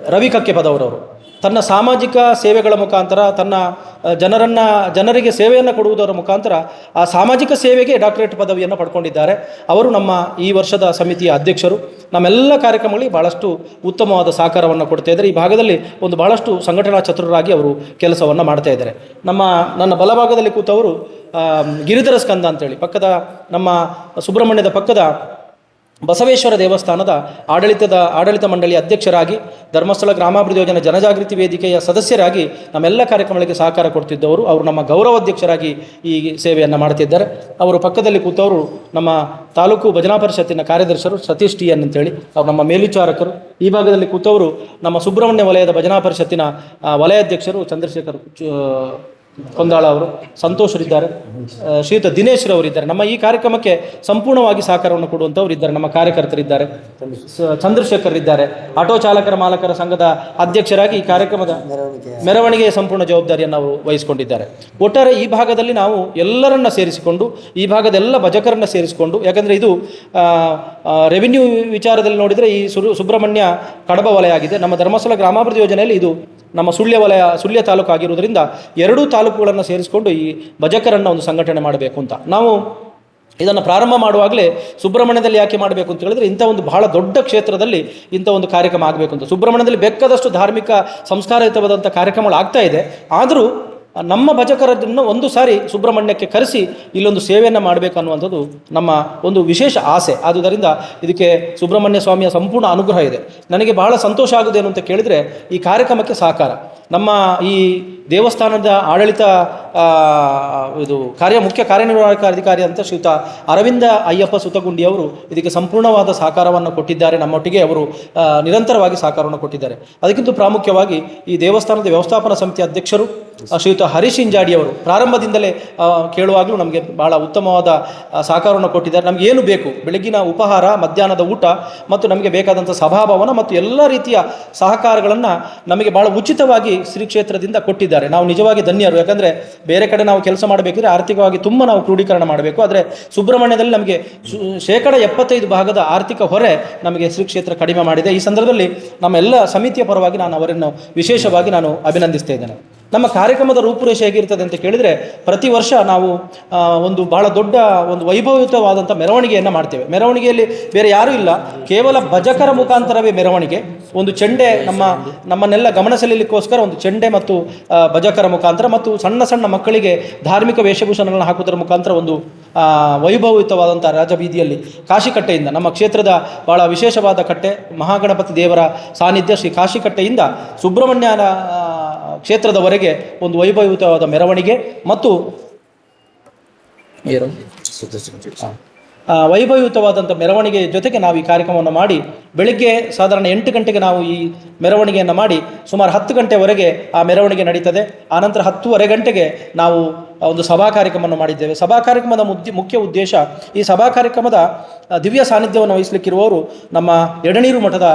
ರವಿ ಕಕ್ಕೆಪದವರವರು ತನ್ನ ಸಾಮಾಜಿಕ ಸೇವೆಗಳ ಮುಖಾಂತರ, ತನ್ನ ಜನರನ್ನು, ಜನರಿಗೆ ಸೇವೆಯನ್ನು ಕೊಡುವುದರ ಮುಖಾಂತರ ಆ ಸಾಮಾಜಿಕ ಸೇವೆಗೆ ಡಾಕ್ಟರೇಟ್ ಪದವಿಯನ್ನು ಪಡ್ಕೊಂಡಿದ್ದಾರೆ. ಅವರು ನಮ್ಮ ಈ ವರ್ಷದ ಸಮಿತಿಯ ಅಧ್ಯಕ್ಷರು. ನಮ್ಮೆಲ್ಲ ಕಾರ್ಯಕ್ರಮಗಳಿಗೆ ಭಾಳಷ್ಟು ಉತ್ತಮವಾದ ಸಹಕಾರವನ್ನು ಕೊಡ್ತಾ ಇದ್ದಾರೆ. ಈ ಭಾಗದಲ್ಲಿ ಒಂದು ಭಾಳಷ್ಟು ಸಂಘಟನಾ ಚತುರರಾಗಿ ಅವರು ಕೆಲಸವನ್ನು ಮಾಡ್ತಾ ಇದ್ದಾರೆ. ನಮ್ಮ, ನನ್ನ ಬಲಭಾಗದಲ್ಲಿ ಕೂತವರು ಗಿರಿಧರ ಸ್ಕಂದ ಅಂತೇಳಿ. ಪಕ್ಕದ ನಮ್ಮ ಸುಬ್ರಹ್ಮಣ್ಯದ ಪಕ್ಕದ ಬಸವೇಶ್ವರ ದೇವಸ್ಥಾನದ ಆಡಳಿತದ ಆಡಳಿತ ಮಂಡಳಿ ಅಧ್ಯಕ್ಷರಾಗಿ, ಧರ್ಮಸ್ಥಳ ಗ್ರಾಮಾಭಿವೃದ್ಧಿ ಯೋಜನೆ ಜನಜಾಗೃತಿ ವೇದಿಕೆಯ ಸದಸ್ಯರಾಗಿ ನಮ್ಮೆಲ್ಲ ಕಾರ್ಯಕ್ರಮಗಳಿಗೆ ಸಹಕಾರ ಕೊಡ್ತಿದ್ದವರು. ಅವರು ನಮ್ಮ ಗೌರವಾಧ್ಯಕ್ಷರಾಗಿ ಈ ಸೇವೆಯನ್ನು ಮಾಡ್ತಿದ್ದಾರೆ. ಅವರು ಪಕ್ಕದಲ್ಲಿ ಕೂತವರು ನಮ್ಮ ತಾಲೂಕು ಭಜನಾ ಪರಿಷತ್ತಿನ ಕಾರ್ಯದರ್ಶರು ಸತೀಶ್ ಟಿ ಎನ್ ಅಂತೇಳಿ. ಅವರು ನಮ್ಮ ಮೇಲ್ವಿಚಾರಕರು. ಈ ಭಾಗದಲ್ಲಿ ಕೂತವರು ನಮ್ಮ ಸುಬ್ರಹ್ಮಣ್ಯ ವಲಯದ ಭಜನಾ ಪರಿಷತ್ತಿನ ವಲಯಾಧ್ಯಕ್ಷರು ಚಂದ್ರಶೇಖರ್ ಕೊಂದಾಳ ಅವರು ಸಂತೋಷರಿದ್ದಾರೆ. ಶ್ರೀಯುತ ದಿನೇಶ್ ರವರಿದ್ದಾರೆ ನಮ್ಮ ಈ ಕಾರ್ಯಕ್ರಮಕ್ಕೆ ಸಂಪೂರ್ಣವಾಗಿ ಸಹಕಾರವನ್ನು ಕೊಡುವಂಥವ್ರು ಇದ್ದಾರೆ. ನಮ್ಮ ಕಾರ್ಯಕರ್ತರಿದ್ದಾರೆ. ಚಂದ್ರಶೇಖರ್ ಇದ್ದಾರೆ. ಆಟೋ ಚಾಲಕರ ಮಾಲಕರ ಸಂಘದ ಅಧ್ಯಕ್ಷರಾಗಿ ಈ ಕಾರ್ಯಕ್ರಮದ ಮೆರವಣಿಗೆಯ ಸಂಪೂರ್ಣ ಜವಾಬ್ದಾರಿಯನ್ನು ಅವರು ವಹಿಸಿಕೊಂಡಿದ್ದಾರೆ. ಒಟ್ಟಾರೆ ಈ ಭಾಗದಲ್ಲಿ ನಾವು ಎಲ್ಲರನ್ನ ಸೇರಿಸಿಕೊಂಡು, ಈ ಭಾಗದ ಎಲ್ಲ ಭಜಕರನ್ನ ಸೇರಿಸಿಕೊಂಡು, ಯಾಕಂದರೆ ಇದು ರೆವಿನ್ಯೂ ವಿಚಾರದಲ್ಲಿ ನೋಡಿದರೆ ಈ ಸುಬ್ರಹ್ಮಣ್ಯ ಕಡಬ ವಲಯ ಆಗಿದೆ. ನಮ್ಮ ಧರ್ಮಸ್ಥಳ ಗ್ರಾಮಾಭಿವೃದ್ಧಿ ಯೋಜನೆಯಲ್ಲಿ ಇದು ನಮ್ಮ ಸುಳ್ಯ ವಲಯ, ಸುಳ್ಯ ತಾಲೂಕು ಆಗಿರುವುದರಿಂದ ಎರಡೂ ತಾಲೂಕುಗಳನ್ನು ಸೇರಿಸಿಕೊಂಡು ಈ ಭಜಕರನ್ನು ಒಂದು ಸಂಘಟನೆ ಮಾಡಬೇಕು ಅಂತ. ನಾವು ಇದನ್ನು ಪ್ರಾರಂಭ ಮಾಡುವಾಗಲೇ ಸುಬ್ರಹ್ಮಣ್ಯದಲ್ಲಿ ಯಾಕೆ ಮಾಡಬೇಕು ಅಂತ ಹೇಳಿದ್ರೆ ಇಂಥ ಒಂದು ಬಹಳ ದೊಡ್ಡ ಕ್ಷೇತ್ರದಲ್ಲಿ ಇಂಥ ಒಂದು ಕಾರ್ಯಕ್ರಮ ಆಗಬೇಕು ಅಂತ. ಸುಬ್ರಹ್ಮಣ್ಯದಲ್ಲಿ ಬೇಕಾದಷ್ಟು ಧಾರ್ಮಿಕ ಸಂಸ್ಕಾರಯುತವಾದಂಥ ಕಾರ್ಯಕ್ರಮಗಳು ಆಗ್ತಾ ಇದೆ. ಆದರೂ ನಮ್ಮ ಭಜಕರದನ್ನು ಒಂದು ಸಾರಿ ಸುಬ್ರಹ್ಮಣ್ಯಕ್ಕೆ ಕರೆಸಿ ಇಲ್ಲೊಂದು ಸೇವೆಯನ್ನು ಮಾಡಬೇಕು ಅನ್ನುವಂಥದ್ದು ನಮ್ಮ ಒಂದು ವಿಶೇಷ ಆಸೆ. ಆದುದರಿಂದ ಇದಕ್ಕೆ ಸುಬ್ರಹ್ಮಣ್ಯ ಸ್ವಾಮಿಯ ಸಂಪೂರ್ಣ ಅನುಗ್ರಹ ಇದೆ. ನನಗೆ ಬಹಳ ಸಂತೋಷ ಆಗುದೇನು ಅಂತ ಕೇಳಿದರೆ ಈ ಕಾರ್ಯಕ್ರಮಕ್ಕೆ ಸಹಕಾರ. ನಮ್ಮ ಈ ದೇವಸ್ಥಾನದ ಆಡಳಿತ ಇದು ಕಾರ್ಯ ಮುಖ್ಯ ಕಾರ್ಯನಿರ್ವಾಹಕ ಅಧಿಕಾರಿ ಅಂತ ಶ್ರೀಯುತ ಅರವಿಂದ ಅಯ್ಯಪ್ಪ ಸುತಗುಂಡಿ ಅವರು ಇದಕ್ಕೆ ಸಂಪೂರ್ಣವಾದ ಸಹಕಾರವನ್ನು ಕೊಟ್ಟಿದ್ದಾರೆ. ನಮ್ಮೊಟ್ಟಿಗೆ ಅವರು ನಿರಂತರವಾಗಿ ಸಹಕಾರವನ್ನು ಕೊಟ್ಟಿದ್ದಾರೆ. ಅದಕ್ಕಿಂತ ಪ್ರಾಮುಖ್ಯವಾಗಿ ಈ ದೇವಸ್ಥಾನದ ವ್ಯವಸ್ಥಾಪನಾ ಸಮಿತಿ ಅಧ್ಯಕ್ಷರು ಆ, ಶ್ರೀಯುತ ಹರೀಶ್ ಇಂಜಾಡಿಯವರು ಪ್ರಾರಂಭದಿಂದಲೇ ಕೇಳುವಾಗಲೂ ನಮಗೆ ಬಹಳ ಉತ್ತಮವಾದ ಸಹಕಾರವನ್ನು ಕೊಟ್ಟಿದ್ದಾರೆ. ನಮಗೆ ಏನು ಬೇಕು? ಬೆಳಗಿನ ಉಪಹಾರ, ಮಧ್ಯಾಹ್ನದ ಊಟ ಮತ್ತು ನಮಗೆ ಬೇಕಾದಂಥ ಸಭಾಭವನ ಮತ್ತು ಎಲ್ಲ ರೀತಿಯ ಸಹಕಾರಗಳನ್ನು ನಮಗೆ ಬಹಳ ಉಚಿತವಾಗಿ ಶ್ರೀ ಕ್ಷೇತ್ರದಿಂದ ಕೊಟ್ಟಿದ್ದಾರೆ. ನಾವು ನಿಜವಾಗಿ ಧನ್ಯರು. ಯಾಕಂದರೆ ಬೇರೆ ಕಡೆ ನಾವು ಕೆಲಸ ಮಾಡಬೇಕಿದ್ರೆ ಆರ್ಥಿಕವಾಗಿ ತುಂಬ ನಾವು ಕ್ರೋಢೀಕರಣ ಮಾಡಬೇಕು. ಆದರೆ ಸುಬ್ರಹ್ಮಣ್ಯದಲ್ಲಿ ನಮಗೆ ಶೇಕಡ ಎಪ್ಪತ್ತೈದು ಭಾಗದ ಆರ್ಥಿಕ ಹೊರೆ ನಮಗೆ ಶ್ರೀ ಕ್ಷೇತ್ರ ಕಡಿಮೆ ಮಾಡಿದೆ. ಈ ಸಂದರ್ಭದಲ್ಲಿ ನಮ್ಮೆಲ್ಲ ಸಮಿತಿಯ ಪರವಾಗಿ ನಾನು ಅವರನ್ನು ವಿಶೇಷವಾಗಿ ನಾನು ಅಭಿನಂದಿಸ್ತಾ ಇದ್ದೇನೆ. ನಮ್ಮ ಕಾರ್ಯಕ್ರಮದ ರೂಪುರೇಷೆ ಹೇಗಿರ್ತದೆ ಅಂತ ಕೇಳಿದರೆ ಪ್ರತಿ ವರ್ಷ ನಾವು ಒಂದು ಬಹಳ ದೊಡ್ಡ ಒಂದು ವೈಭವಯುತವಾದಂಥ ಮೆರವಣಿಗೆಯನ್ನು ಮಾಡ್ತೇವೆ. ಮೆರವಣಿಗೆಯಲ್ಲಿ ಬೇರೆ ಯಾರೂ ಇಲ್ಲ. ಕೇವಲ ಭಜಕರ ಮುಖಾಂತರವೇ ಮೆರವಣಿಗೆ. ಒಂದು ಚೆಂಡೆ ನಮ್ಮ, ನಮ್ಮನ್ನೆಲ್ಲ ಗಮನ ಸೆಳೆಯಲಿಕ್ಕೋಸ್ಕರ ಒಂದು ಚೆಂಡೆ ಮತ್ತು ಭಜಕರ ಮುಖಾಂತರ ಮತ್ತು ಸಣ್ಣ ಸಣ್ಣ ಮಕ್ಕಳಿಗೆ ಧಾರ್ಮಿಕ ವೇಷಭೂಷಣಗಳನ್ನು ಹಾಕುವುದರ ಮುಖಾಂತರ ಒಂದು ವೈಭವಯುತವಾದಂಥ ರಾಜಬೀದಿಯಲ್ಲಿ ಕಾಶಿಕಟ್ಟೆಯಿಂದ, ನಮ್ಮ ಕ್ಷೇತ್ರದ ಬಹಳ ವಿಶೇಷವಾದ ಕಟ್ಟೆ ಮಹಾಗಣಪತಿ ದೇವರ ಸಾನ್ನಿಧ್ಯ ಶ್ರೀ ಕಾಶಿಕಟ್ಟೆಯಿಂದ ಸುಬ್ರಹ್ಮಣ್ಯನ ಕ್ಷೇತ್ರದವರೆಗೆ ಒಂದು ವೈಭವಯುತವಾದ ಮೆರವಣಿಗೆ ಮತ್ತು ಏನು? ವೈಭವಯುತವಾದಂಥ ಮೆರವಣಿಗೆ ಜೊತೆಗೆ ನಾವು ಈ ಕಾರ್ಯಕ್ರಮವನ್ನು ಮಾಡಿ ಬೆಳಿಗ್ಗೆ ಸಾಧಾರಣ ಎಂಟು ಗಂಟೆಗೆ ನಾವು ಈ ಮೆರವಣಿಗೆಯನ್ನು ಮಾಡಿ ಸುಮಾರು ಹತ್ತು ಗಂಟೆವರೆಗೆ ಆ ಮೆರವಣಿಗೆ ನಡೀತದೆ. ಆನಂತರ ಹತ್ತೂವರೆ ಗಂಟೆಗೆ ನಾವು ಒಂದು ಸಭಾ ಕಾರ್ಯಕ್ರಮವನ್ನು ಮಾಡಿದ್ದೇವೆ. ಸಭಾ ಕಾರ್ಯಕ್ರಮದ ಮುಖ್ಯ ಉದ್ದೇಶ ಈ ಸಭಾ ಕಾರ್ಯಕ್ರಮದ ದಿವ್ಯ ಸಾನ್ನಿಧ್ಯವನ್ನು ವಹಿಸಲಿಕ್ಕಿರುವವರು ನಮ್ಮ ಎಡನೀರು ಮಠದ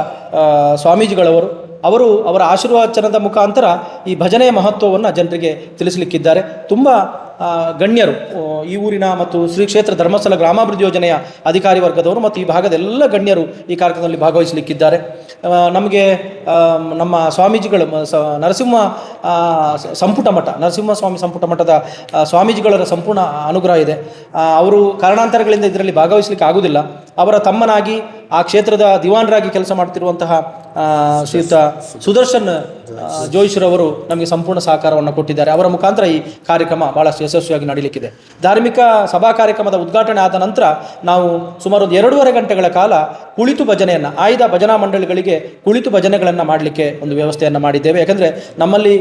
ಸ್ವಾಮೀಜಿಗಳವರು ಅವರು ಅವರ ಆಶೀರ್ವಚನದ ಮುಖಾಂತರ ಈ ಭಜನೆಯ ಮಹತ್ವವನ್ನು ಜನರಿಗೆ ತಿಳಿಸಲಿಕ್ಕಿದ್ದಾರೆ. ತುಂಬ ಗಣ್ಯರು ಈ ಊರಿನ ಮತ್ತು ಶ್ರೀ ಕ್ಷೇತ್ರ ಧರ್ಮಸ್ಥಳ ಗ್ರಾಮಾಭಿವೃದ್ಧಿ ಯೋಜನೆಯ ಅಧಿಕಾರಿ ವರ್ಗದವರು ಮತ್ತು ಈ ಭಾಗದ ಎಲ್ಲ ಗಣ್ಯರು ಈ ಕಾರ್ಯಕ್ರಮದಲ್ಲಿ ಭಾಗವಹಿಸಲಿಕ್ಕಿದ್ದಾರೆ. ನಮಗೆ ನಮ್ಮ ಸ್ವಾಮೀಜಿಗಳು ನರಸಿಂಹ ಸಂಪುಟ ಮಠ, ನರಸಿಂಹಸ್ವಾಮಿ ಸಂಪುಟ ಮಠದ ಸ್ವಾಮೀಜಿಗಳರ ಸ್ವಾಮೀಜಿಗಳ ಸಂಪೂರ್ಣ ಅನುಗ್ರಹ ಇದೆ. ಅವರು ಕಾರಣಾಂತರಗಳಿಂದ ಇದರಲ್ಲಿ ಭಾಗವಹಿಸಲಿಕ್ಕೆ ಆಗುವುದಿಲ್ಲ ಅವರ ತಮ್ಮನಾಗಿ ಆ ಕ್ಷೇತ್ರದ ದಿವಾನರಾಗಿ ಕೆಲಸ ಮಾಡ್ತಿರುವಂತಹ ಶ್ರೀಯುತ ಸುದರ್ಶನ್ ಜೋಯಿಶ್ರವರು ನಮಗೆ ಸಂಪೂರ್ಣ ಸಹಕಾರವನ್ನು ಕೊಟ್ಟಿದ್ದಾರೆ. ಅವರ ಮುಖಾಂತರ ಈ ಕಾರ್ಯಕ್ರಮ ಬಹಳ ಯಶಸ್ವಿಯಾಗಿ ನಡೀಲಿಕ್ಕಿದೆ. ಧಾರ್ಮಿಕ ಸಭಾ ಕಾರ್ಯಕ್ರಮದ ಉದ್ಘಾಟನೆ ಆದ ನಂತರ ನಾವು ಸುಮಾರು ಒಂದು ಎರಡೂವರೆ ಗಂಟೆಗಳ ಕಾಲ ಕುಳಿತು ಭಜನೆಯನ್ನು, ಆಯ್ದ ಭಜನಾ ಮಂಡಳಿಗಳಿಗೆ ಕುಳಿತು ಭಜನೆಗಳನ್ನು ಮಾಡಲಿಕ್ಕೆ ಒಂದು ವ್ಯವಸ್ಥೆಯನ್ನು ಮಾಡಿದ್ದೇವೆ. ಯಾಕಂದರೆ ನಮ್ಮಲ್ಲಿ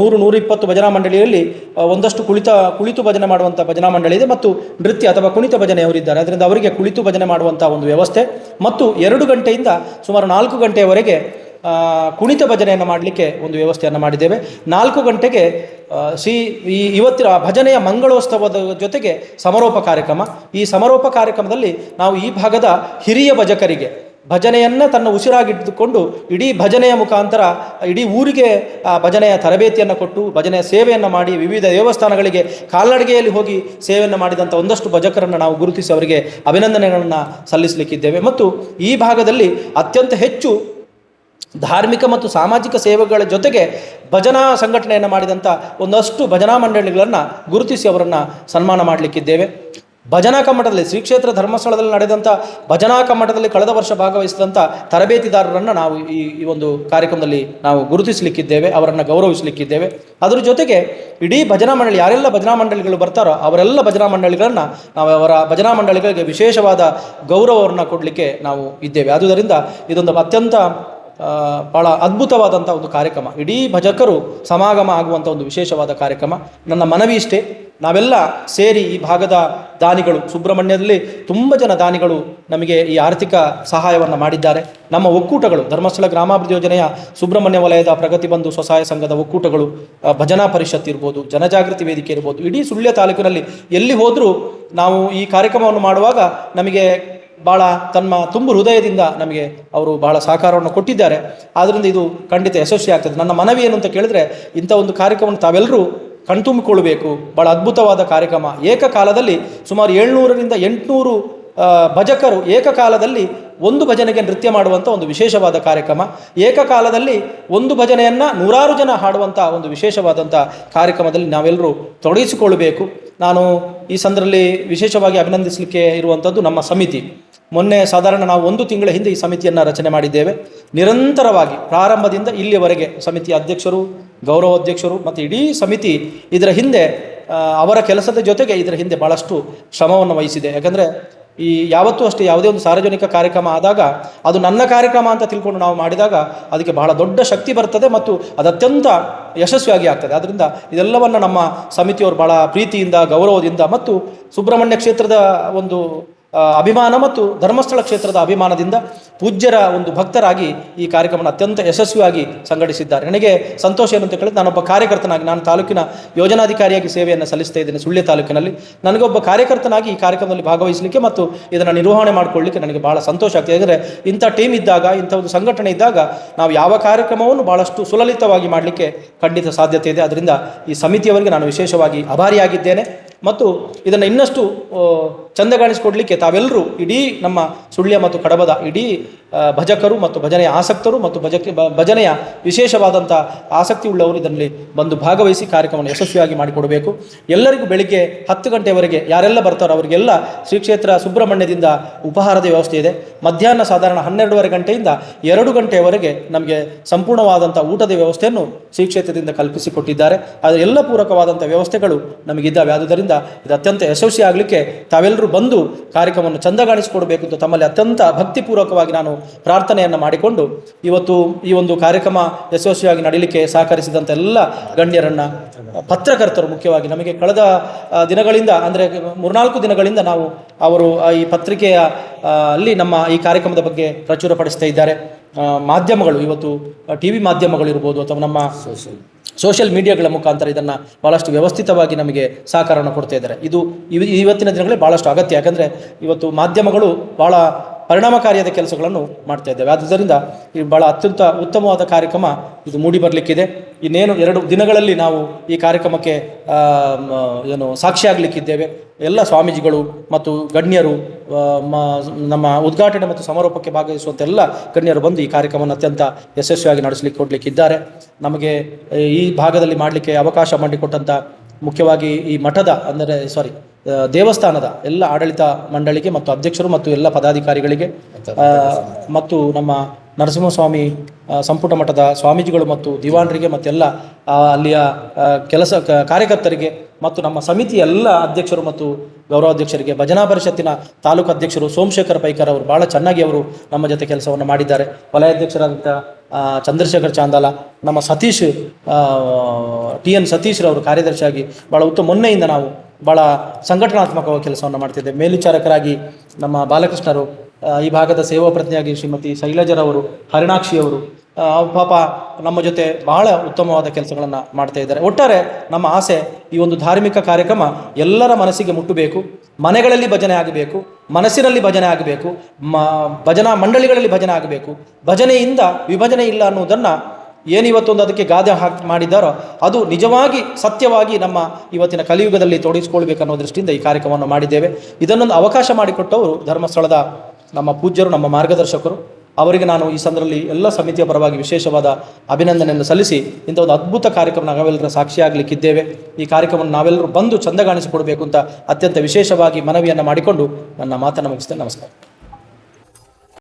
ನೂರು ನೂರ ಇಪ್ಪತ್ತು ಭಜನಾ ಮಂಡಳಿಯಲ್ಲಿ ಒಂದಷ್ಟು ಕುಳಿತ, ಕುಳಿತು ಭಜನೆ ಮಾಡುವಂಥ ಭಜನಾ ಮಂಡಳಿ ಇದೆ ಮತ್ತು ನೃತ್ಯ ಅಥವಾ ಕುಣಿತ ಭಜನೆಯವರಿದ್ದಾರೆ ಅದರಿಂದ ಅವರಿಗೆ ಕುಳಿತು ಭಜನೆ ಮಾಡುವಂಥ ಒಂದು ವ್ಯವಸ್ಥೆ. ಮತ್ತು ಎರಡು ಗಂಟೆಯಿಂದ ಸುಮಾರು ನಾಲ್ಕು ಗಂಟೆಯವರೆಗೆ ಕುಣಿತ ಭಜನೆಯನ್ನು ಮಾಡಲಿಕ್ಕೆ ಒಂದು ವ್ಯವಸ್ಥೆಯನ್ನು ಮಾಡಿದ್ದೇವೆ. ನಾಲ್ಕು ಗಂಟೆಗೆ ಸಿ ಈ ಇವತ್ತಿನ ಭಜನೆಯ ಮಂಗಳೋತ್ಸವದ ಜೊತೆಗೆ ಸಮಾರೋಪ ಕಾರ್ಯಕ್ರಮ. ಈ ಸಮಾರೋಪ ಕಾರ್ಯಕ್ರಮದಲ್ಲಿ ನಾವು ಈ ಭಾಗದ ಹಿರಿಯ ಭಜಕರಿಗೆ ಭಜನೆಯನ್ನು ತನ್ನ ಉಸಿರಾಗಿಟ್ಟುಕೊಂಡು ಇಡೀ ಭಜನೆಯ ಮುಖಾಂತರ, ಇಡೀ ಊರಿಗೆ, ಆ, ಭಜನೆಯ ತರಬೇತಿಯನ್ನು ಕೊಟ್ಟು, ಭಜನೆಯ ಸೇವೆಯನ್ನು ಮಾಡಿ, ವಿವಿಧ ದೇವಸ್ಥಾನಗಳಿಗೆ ಕಾಲ್ನಡಿಗೆಯಲ್ಲಿ ಹೋಗಿ ಸೇವೆಯನ್ನು ಮಾಡಿದಂಥ ಒಂದಷ್ಟು ಭಜಕರನ್ನು ನಾವು ಗುರುತಿಸಿ ಅವರಿಗೆ ಅಭಿನಂದನೆಗಳನ್ನು ಸಲ್ಲಿಸಲಿಕ್ಕಿದ್ದೇವೆ. ಮತ್ತು ಈ ಭಾಗದಲ್ಲಿ ಅತ್ಯಂತ ಹೆಚ್ಚು ಧಾರ್ಮಿಕ ಮತ್ತು ಸಾಮಾಜಿಕ ಸೇವೆಗಳ ಜೊತೆಗೆ ಭಜನಾ ಸಂಘಟನೆಯನ್ನು ಮಾಡಿದಂಥ ಒಂದಷ್ಟು ಭಜನಾ ಮಂಡಳಿಗಳನ್ನು ಗುರುತಿಸಿ ಅವರನ್ನು ಸನ್ಮಾನ ಮಾಡಲಿಕ್ಕಿದ್ದೇವೆ. ಭಜನಾ ಕಮ್ಮಟದಲ್ಲಿ ಶ್ರೀ ಕ್ಷೇತ್ರ ಧರ್ಮಸ್ಥಳದಲ್ಲಿ ನಡೆದಂಥ ಭಜನಾ ಕಮ್ಮಟದಲ್ಲಿ ಕಳೆದ ವರ್ಷ ಭಾಗವಹಿಸಿದಂಥ ತರಬೇತಿದಾರರನ್ನು ನಾವು ಈ ಈ ಒಂದು ಕಾರ್ಯಕ್ರಮದಲ್ಲಿ ನಾವು ಗುರುತಿಸಲಿಕ್ಕಿದ್ದೇವೆ, ಅವರನ್ನು ಗೌರವಿಸಲಿಕ್ಕಿದ್ದೇವೆ. ಅದರ ಜೊತೆಗೆ ಇಡೀ ಭಜನಾ ಮಂಡಳಿ, ಯಾರೆಲ್ಲ ಭಜನಾ ಮಂಡಳಿಗಳು ಬರ್ತಾರೋ ಅವರೆಲ್ಲ ಭಜನಾ ಮಂಡಳಿಗಳನ್ನು ನಾವು ಅವರ ಭಜನಾ ಮಂಡಳಿಗಳಿಗೆ ವಿಶೇಷವಾದ ಗೌರವವನ್ನು ಕೊಡಲಿಕ್ಕೆ ನಾವು ಇದ್ದೇವೆ. ಆದುದರಿಂದ ಇದೊಂದು ಅತ್ಯಂತ ಬಹಳ ಅದ್ಭುತವಾದಂಥ ಒಂದು ಕಾರ್ಯಕ್ರಮ. ಇಡೀ ಭಜಕರು ಸಮಾಗಮ ಆಗುವಂಥ ಒಂದು ವಿಶೇಷವಾದ ಕಾರ್ಯಕ್ರಮ. ನನ್ನ ಮನವಿ ಇಷ್ಟೇ. ನಾವೆಲ್ಲ ಸೇರಿ ಈ ಭಾಗದ ದಾನಿಗಳು, ಸುಬ್ರಹ್ಮಣ್ಯದಲ್ಲಿ ತುಂಬ ಜನ ದಾನಿಗಳು ನಮಗೆ ಈ ಆರ್ಥಿಕ ಸಹಾಯವನ್ನು ಮಾಡಿದ್ದಾರೆ. ನಮ್ಮ ಒಕ್ಕೂಟಗಳು, ಧರ್ಮಸ್ಥಳ ಗ್ರಾಮಾಭಿವೃದ್ಧಿ ಯೋಜನೆಯ ಸುಬ್ರಹ್ಮಣ್ಯ ವಲಯದ ಪ್ರಗತಿ ಬಂಧು ಸ್ವಸಹಾಯ ಸಂಘದ ಒಕ್ಕೂಟಗಳು ಭಜನಾ ಪರಿಷತ್ ಇರ್ಬೋದು, ಜನಜಾಗೃತಿ ವೇದಿಕೆ ಇರ್ಬೋದು, ಇಡೀ ಸುಳ್ಯ ತಾಲೂಕಿನಲ್ಲಿ ಎಲ್ಲಿ ಹೋದರೂ ನಾವು ಈ ಕಾರ್ಯಕ್ರಮವನ್ನು ಮಾಡುವಾಗ ನಮಗೆ ಭಾಳ ತಮ್ಮ ತುಂಬು ಹೃದಯದಿಂದ ನಮಗೆ ಅವರು ಬಹಳ ಸಹಕಾರವನ್ನು ಕೊಟ್ಟಿದ್ದಾರೆ. ಆದ್ದರಿಂದ ಇದು ಖಂಡಿತ ಯಶಸ್ವಿ ಆಗ್ತದೆ. ನನ್ನ ಮನವಿ ಏನು ಅಂತ ಕೇಳಿದ್ರೆ, ಇಂಥ ಒಂದು ಕಾರ್ಯಕ್ರಮವನ್ನು ತಾವೆಲ್ಲರೂ ಕಣ್ತುಂಬಿಕೊಳ್ಳಬೇಕು. ಭಾಳ ಅದ್ಭುತವಾದ ಕಾರ್ಯಕ್ರಮ. ಏಕಕಾಲದಲ್ಲಿ ಸುಮಾರು ಏಳ್ನೂರರಿಂದ ಎಂಟುನೂರು ಭಜಕರು ಏಕಕಾಲದಲ್ಲಿ ಒಂದು ಭಜನೆಗೆ ನೃತ್ಯ ಮಾಡುವಂಥ ಒಂದು ವಿಶೇಷವಾದ ಕಾರ್ಯಕ್ರಮ. ಏಕಕಾಲದಲ್ಲಿ ಒಂದು ಭಜನೆಯನ್ನು ನೂರಾರು ಜನ ಹಾಡುವಂಥ ಒಂದು ವಿಶೇಷವಾದಂಥ ಕಾರ್ಯಕ್ರಮದಲ್ಲಿ ನಾವೆಲ್ಲರೂ ತೊಡಗಿಸಿಕೊಳ್ಳಬೇಕು. ನಾನು ಈ ಸಂದರ್ಭದಲ್ಲಿ ವಿಶೇಷವಾಗಿ ಅಭಿನಂದಿಸಲಿಕ್ಕೆ ಇರುವಂಥದ್ದು ನಮ್ಮ ಸಮಿತಿ. ಮೊನ್ನೆ ಸಾಧಾರಣ ನಾವು ಒಂದು ತಿಂಗಳ ಹಿಂದೆ ಈ ಸಮಿತಿಯನ್ನು ರಚನೆ ಮಾಡಿದ್ದೇವೆ. ನಿರಂತರವಾಗಿ ಪ್ರಾರಂಭದಿಂದ ಇಲ್ಲಿಯವರೆಗೆ ಸಮಿತಿಯ ಅಧ್ಯಕ್ಷರು, ಗೌರವ ಅಧ್ಯಕ್ಷರು ಮತ್ತು ಇಡೀ ಸಮಿತಿ ಇದರ ಹಿಂದೆ ಅವರ ಕೆಲಸದ ಜೊತೆಗೆ ಇದರ ಹಿಂದೆ ಭಾಳಷ್ಟು ಶ್ರಮವನ್ನು ವಹಿಸಿದೆ. ಯಾಕಂದರೆ ಈ ಯಾವತ್ತೂ ಅಷ್ಟೇ ಯಾವುದೇ ಒಂದು ಸಾರ್ವಜನಿಕ ಕಾರ್ಯಕ್ರಮ ಆದಾಗ ಅದು ನನ್ನ ಕಾರ್ಯಕ್ರಮ ಅಂತ ತಿಳ್ಕೊಂಡು ನಾವು ಮಾಡಿದಾಗ ಅದಕ್ಕೆ ಬಹಳ ದೊಡ್ಡ ಶಕ್ತಿ ಬರ್ತದೆ ಮತ್ತು ಅದು ಅತ್ಯಂತ ಯಶಸ್ವಿಯಾಗಿ ಆಗ್ತದೆ. ಆದ್ದರಿಂದ ಇದೆಲ್ಲವನ್ನು ನಮ್ಮ ಸಮಿತಿಯವರು ಭಾಳ ಪ್ರೀತಿಯಿಂದ, ಗೌರವದಿಂದ ಮತ್ತು ಸುಬ್ರಹ್ಮಣ್ಯ ಕ್ಷೇತ್ರದ ಒಂದು ಅಭಿಮಾನ ಮತ್ತು ಧರ್ಮಸ್ಥಳ ಕ್ಷೇತ್ರದ ಅಭಿಮಾನದಿಂದ ಪೂಜ್ಯರ ಒಂದು ಭಕ್ತರಾಗಿ ಈ ಕಾರ್ಯಕ್ರಮವನ್ನು ಅತ್ಯಂತ ಯಶಸ್ವಿಯಾಗಿ ಸಂಘಟಿಸಿದ್ದಾರೆ. ನನಗೆ ಸಂತೋಷ ಏನಂತ ಕೇಳಿದ್ರೆ, ನಾನೊಬ್ಬ ಕಾರ್ಯಕರ್ತನಾಗಿ, ನಾನು ತಾಲೂಕಿನ ಯೋಜನಾಧಿಕಾರಿಯಾಗಿ ಸೇವೆಯನ್ನು ಸಲ್ಲಿಸ್ತಾ ಇದ್ದೇನೆ ಸುಳ್ಯ ತಾಲೂಕಿನಲ್ಲಿ. ನನಗೊಬ್ಬ ಕಾರ್ಯಕರ್ತನಾಗಿ ಈ ಕಾರ್ಯಕ್ರಮದಲ್ಲಿ ಭಾಗವಹಿಸಲಿಕ್ಕೆ ಮತ್ತು ಇದನ್ನು ನಿರ್ವಹಣೆ ಮಾಡಿಕೊಳ್ಳಲಿಕ್ಕೆ ನನಗೆ ಬಹಳ ಸಂತೋಷ ಆಗ್ತದೆ. ಯಾಕಂದರೆ ಇಂಥ ಟೀಮ್ ಇದ್ದಾಗ, ಇಂಥ ಒಂದು ಸಂಘಟನೆ ಇದ್ದಾಗ ನಾವು ಯಾವ ಕಾರ್ಯಕ್ರಮವನ್ನು ಭಾಳಷ್ಟು ಸುಲಲಿತವಾಗಿ ಮಾಡಲಿಕ್ಕೆ ಖಂಡಿತ ಸಾಧ್ಯತೆ ಇದೆ. ಅದರಿಂದ ಈ ಸಮಿತಿಯವರಿಗೆ ನಾನು ವಿಶೇಷವಾಗಿ ಅಭಾರಿಯಾಗಿದ್ದೇನೆ ಮತ್ತು ಇದನ್ನು ಇನ್ನಷ್ಟು ಚಂದಗಾಣಿಸಿಕೊಡ್ಲಿಕ್ಕೆ ತಾವೆಲ್ಲರೂ ಇಡೀ ನಮ್ಮ ಸುಳ್ಯ ಮತ್ತು ಕಡಬದ ಇಡೀ ಭಜಕರು ಮತ್ತು ಭಜನೆಯ ಆಸಕ್ತರು ಮತ್ತು ಭಜಕ್ಕೆ ಭಜನೆಯ ವಿಶೇಷವಾದಂಥ ಆಸಕ್ತಿ ಉಳ್ಳವರು ಇದರಲ್ಲಿ ಬಂದು ಭಾಗವಹಿಸಿ ಕಾರ್ಯಕ್ರಮವನ್ನು ಯಶಸ್ವಿಯಾಗಿ ಮಾಡಿಕೊಡಬೇಕು. ಎಲ್ಲರಿಗೂ ಬೆಳಿಗ್ಗೆ ಹತ್ತು ಗಂಟೆವರೆಗೆ ಯಾರೆಲ್ಲ ಬರ್ತಾರೋ ಅವರಿಗೆಲ್ಲ ಶ್ರೀ ಕ್ಷೇತ್ರ ಸುಬ್ರಹ್ಮಣ್ಯದಿಂದ ಉಪಹಾರದ ವ್ಯವಸ್ಥೆ ಇದೆ. ಮಧ್ಯಾಹ್ನ ಸಾಧಾರಣ ಹನ್ನೆರಡೂವರೆ ಗಂಟೆಯಿಂದ ಎರಡು ಗಂಟೆಯವರೆಗೆ ನಮಗೆ ಸಂಪೂರ್ಣವಾದಂಥ ಊಟದ ವ್ಯವಸ್ಥೆಯನ್ನು ಶ್ರೀ ಕ್ಷೇತ್ರದಿಂದ ಕಲ್ಪಿಸಿಕೊಟ್ಟಿದ್ದಾರೆ. ಅದರ ಎಲ್ಲ ಪೂರಕವಾದಂಥ ವ್ಯವಸ್ಥೆಗಳು ನಮಗಿದ್ದಾವೆ. ಆದುದರಿಂದ ಇದು ಅತ್ಯಂತ ಯಶಸ್ವಿ ಆಗಲಿಕ್ಕೆ ತಾವೆಲ್ಲರೂ ಬಂದು ಕಾರ್ಯಕ್ರಮವನ್ನು ಚಂದಗಾಣಿಸಿಕೊಡಬೇಕು ಅಂತ ತಮ್ಮಲ್ಲಿ ಅತ್ಯಂತ ಭಕ್ತಿಪೂರ್ವಕವಾಗಿ ನಾನು ಪ್ರಾರ್ಥನೆಯನ್ನು ಮಾಡಿಕೊಂಡು ಇವತ್ತು ಈ ಒಂದು ಕಾರ್ಯಕ್ರಮ ಯಶಸ್ವಿಯಾಗಿ ನಡೀಲಿಕ್ಕೆ ಸಹಕರಿಸಿದಂಥ ಎಲ್ಲ ಗಣ್ಯರನ್ನು ಪತ್ರಕರ್ತರು ಮುಖ್ಯವಾಗಿ ನಮಗೆ ಕಳೆದ ದಿನಗಳಿಂದ ಅಂದರೆ ಮೂರ್ನಾಲ್ಕು ದಿನಗಳಿಂದ ನಾವು ಅವರು ಈ ಪತ್ರಿಕೆಯ ಅಲ್ಲಿ ನಮ್ಮ ಈ ಕಾರ್ಯಕ್ರಮದ ಬಗ್ಗೆ ಪ್ರಚುರಪಡಿಸ್ತಾ ಇದ್ದಾರೆ. ಮಾಧ್ಯಮಗಳು ಇವತ್ತು ಟಿ ವಿ ಮಾಧ್ಯಮಗಳಿರ್ಬೋದು ಅಥವಾ ನಮ್ಮ ಸೋಷಿಯಲ್ ಮೀಡಿಯಾಗಳ ಮುಖಾಂತರ ಇದನ್ನು ಭಾಳಷ್ಟು ವ್ಯವಸ್ಥಿತವಾಗಿ ನಮಗೆ ಸಹಕಾರವನ್ನು ಕೊಡ್ತಾ ಇದ್ದಾರೆ. ಇದು ಇವ- ಇವತ್ತಿನ ದಿನಗಳಲ್ಲಿ ಭಾಳಷ್ಟು ಅಗತ್ಯ. ಯಾಕಂದರೆ ಇವತ್ತು ಮಾಧ್ಯಮಗಳು ಭಾಳ ಪರಿಣಾಮಕಾರಿಯಾದ ಕೆಲಸಗಳನ್ನು ಮಾಡ್ತಾ ಇದ್ದೇವೆ. ಆದ್ದರಿಂದ ಇದು ಭಾಳ ಅತ್ಯಂತ ಉತ್ತಮವಾದ ಕಾರ್ಯಕ್ರಮ ಇದು ಮೂಡಿ ಬರಲಿಕ್ಕಿದೆ. ಇನ್ನೇನು ಎರಡು ದಿನಗಳಲ್ಲಿ ನಾವು ಈ ಕಾರ್ಯಕ್ರಮಕ್ಕೆ ಏನು ಸಾಕ್ಷಿಯಾಗಲಿಕ್ಕಿದ್ದೇವೆ ಎಲ್ಲ ಸ್ವಾಮೀಜಿಗಳು ಮತ್ತು ಗಣ್ಯರು ನಮ್ಮ ಉದ್ಘಾಟನೆ ಮತ್ತು ಸಮಾರೋಪಕ್ಕೆ ಭಾಗವಹಿಸುವಂಥ ಎಲ್ಲ ಗಣ್ಯರು ಬಂದು ಈ ಕಾರ್ಯಕ್ರಮವನ್ನು ಅತ್ಯಂತ ಯಶಸ್ವಿಯಾಗಿ ನಡೆಸಲಿಕ್ಕೆ ಕೊಡಲಿಕ್ಕಿದ್ದಾರೆ. ನಮಗೆ ಈ ಭಾಗದಲ್ಲಿ ಮಾಡಲಿಕ್ಕೆ ಅವಕಾಶ ಮಾಡಿಕೊಟ್ಟಂಥ ಮುಖ್ಯವಾಗಿ ಈ ಮಠದ, ಅಂದರೆ ಸಾರಿ ದೇವಸ್ಥಾನದ ಎಲ್ಲ ಆಡಳಿತ ಮಂಡಳಿಗೆ ಮತ್ತು ಅಧ್ಯಕ್ಷರು ಮತ್ತು ಎಲ್ಲ ಪದಾಧಿಕಾರಿಗಳಿಗೆ ಮತ್ತು ನಮ್ಮ ನರಸಿಂಹಸ್ವಾಮಿ ಸಂಪುಟ ಮಠದ ಸ್ವಾಮೀಜಿಗಳು ಮತ್ತು ದಿವಾನರಿಗೆ ಮತ್ತೆಲ್ಲ ಅಲ್ಲಿಯ ಕೆಲಸ ಕಾರ್ಯಕರ್ತರಿಗೆ ಮತ್ತು ನಮ್ಮ ಸಮಿತಿಯ ಎಲ್ಲ ಅಧ್ಯಕ್ಷರು ಮತ್ತು ಗೌರವಾಧ್ಯಕ್ಷರಿಗೆ ಭಜನಾ ಪರಿಷತ್ತಿನ ತಾಲೂಕು ಅಧ್ಯಕ್ಷರು ಸೋಮಶೇಖರ್ ಪೈಕರ್ ಅವರು ಭಾಳ ಚೆನ್ನಾಗಿ ಅವರು ನಮ್ಮ ಜೊತೆ ಕೆಲಸವನ್ನು ಮಾಡಿದ್ದಾರೆ. ವಲಯಾಧ್ಯಕ್ಷರಾದಂಥ ಚಂದ್ರಶೇಖರ್ ಚಾಂದಾಲ ನಮ್ಮ ಸತೀಶ್ ಟಿ ಎನ್ ಸತೀಶ್ರವರು ಕಾರ್ಯದರ್ಶಿಯಾಗಿ ಭಾಳ ಉತ್ತಮ ಮೊನ್ನೆಯಿಂದ ನಾವು ಭಾಳ ಸಂಘಟನಾತ್ಮಕವಾಗಿ ಕೆಲಸವನ್ನು ಮಾಡ್ತಿದ್ದೆ. ಮೇಲ್ವಿಚಾರಕರಾಗಿ ನಮ್ಮ ಬಾಲಕೃಷ್ಣರು ಈ ಭಾಗದ ಸೇವಾ ಪ್ರತಿನಿಧಿಯಾಗಿ ಶ್ರೀಮತಿ ಶೈಲಜರವರು ಹರಿಣಾಕ್ಷಿಯವರು ಪಾಪ ನಮ್ಮ ಜೊತೆ ಬಹಳ ಉತ್ತಮವಾದ ಕೆಲಸಗಳನ್ನು ಮಾಡ್ತಾ ಇದ್ದಾರೆ. ಒಟ್ಟಾರೆ ನಮ್ಮ ಆಸೆ ಈ ಒಂದು ಧಾರ್ಮಿಕ ಕಾರ್ಯಕ್ರಮ ಎಲ್ಲರ ಮನಸ್ಸಿಗೆ ಮುಟ್ಟಬೇಕು, ಮನೆಗಳಲ್ಲಿ ಭಜನೆ ಆಗಬೇಕು, ಮನಸ್ಸಿನಲ್ಲಿ ಭಜನೆ ಆಗಬೇಕು, ಮ, ಭಜನಾ ಮಂಡಳಿಗಳಲ್ಲಿ ಭಜನೆ ಆಗಬೇಕು, ಭಜನೆಯಿಂದ ವಿಭಜನೆ ಇಲ್ಲ ಅನ್ನುವುದನ್ನು ಏನಿವತ್ತೊಂದು ಅದಕ್ಕೆ ಗಾದೆ ಹಾಕಿ ಮಾಡಿದ್ದಾರೋ ಅದು ನಿಜವಾಗಿ ಸತ್ಯವಾಗಿ ನಮ್ಮ ಇವತ್ತಿನ ಕಲಿಯುಗದಲ್ಲಿ ತೊಡಗಿಸ್ಕೊಳ್ಬೇಕು ಅನ್ನೋ ದೃಷ್ಟಿಯಿಂದ ಈ ಕಾರ್ಯಕ್ರಮವನ್ನು ಮಾಡಿದ್ದೇವೆ. ಇದನ್ನೊಂದು ಅವಕಾಶ ಮಾಡಿಕೊಟ್ಟವರು ಧರ್ಮಸ್ಥಳದ ನಮ್ಮ ಪೂಜ್ಯರು, ನಮ್ಮ ಮಾರ್ಗದರ್ಶಕರು. ಅವರಿಗೆ ನಾನು ಈ ಸಂದರ್ಭದಲ್ಲಿ ಎಲ್ಲ ಸಮಿತಿಯ ಪರವಾಗಿ ವಿಶೇಷವಾದ ಅಭಿನಂದನೆಯನ್ನು ಸಲ್ಲಿಸಿ ಇಂಥ ಒಂದು ಅದ್ಭುತ ಕಾರ್ಯಕ್ರಮ ನಾವೆಲ್ಲರ ಸಾಕ್ಷಿಯಾಗಲಿಕ್ಕಿದ್ದೇವೆ ಈ ಕಾರ್ಯಕ್ರಮವನ್ನು ನಾವೆಲ್ಲರೂ ಬಂದು ಚಂದಗಾಣಿಸಿಕೊಡಬೇಕು ಅಂತ ಅತ್ಯಂತ ವಿಶೇಷವಾಗಿ ಮನವಿಯನ್ನು ಮಾಡಿಕೊಂಡು ನನ್ನ ಮಾತನ್ನು ಮುಗಿಸ್ತೇನೆ. ನಮಸ್ಕಾರ.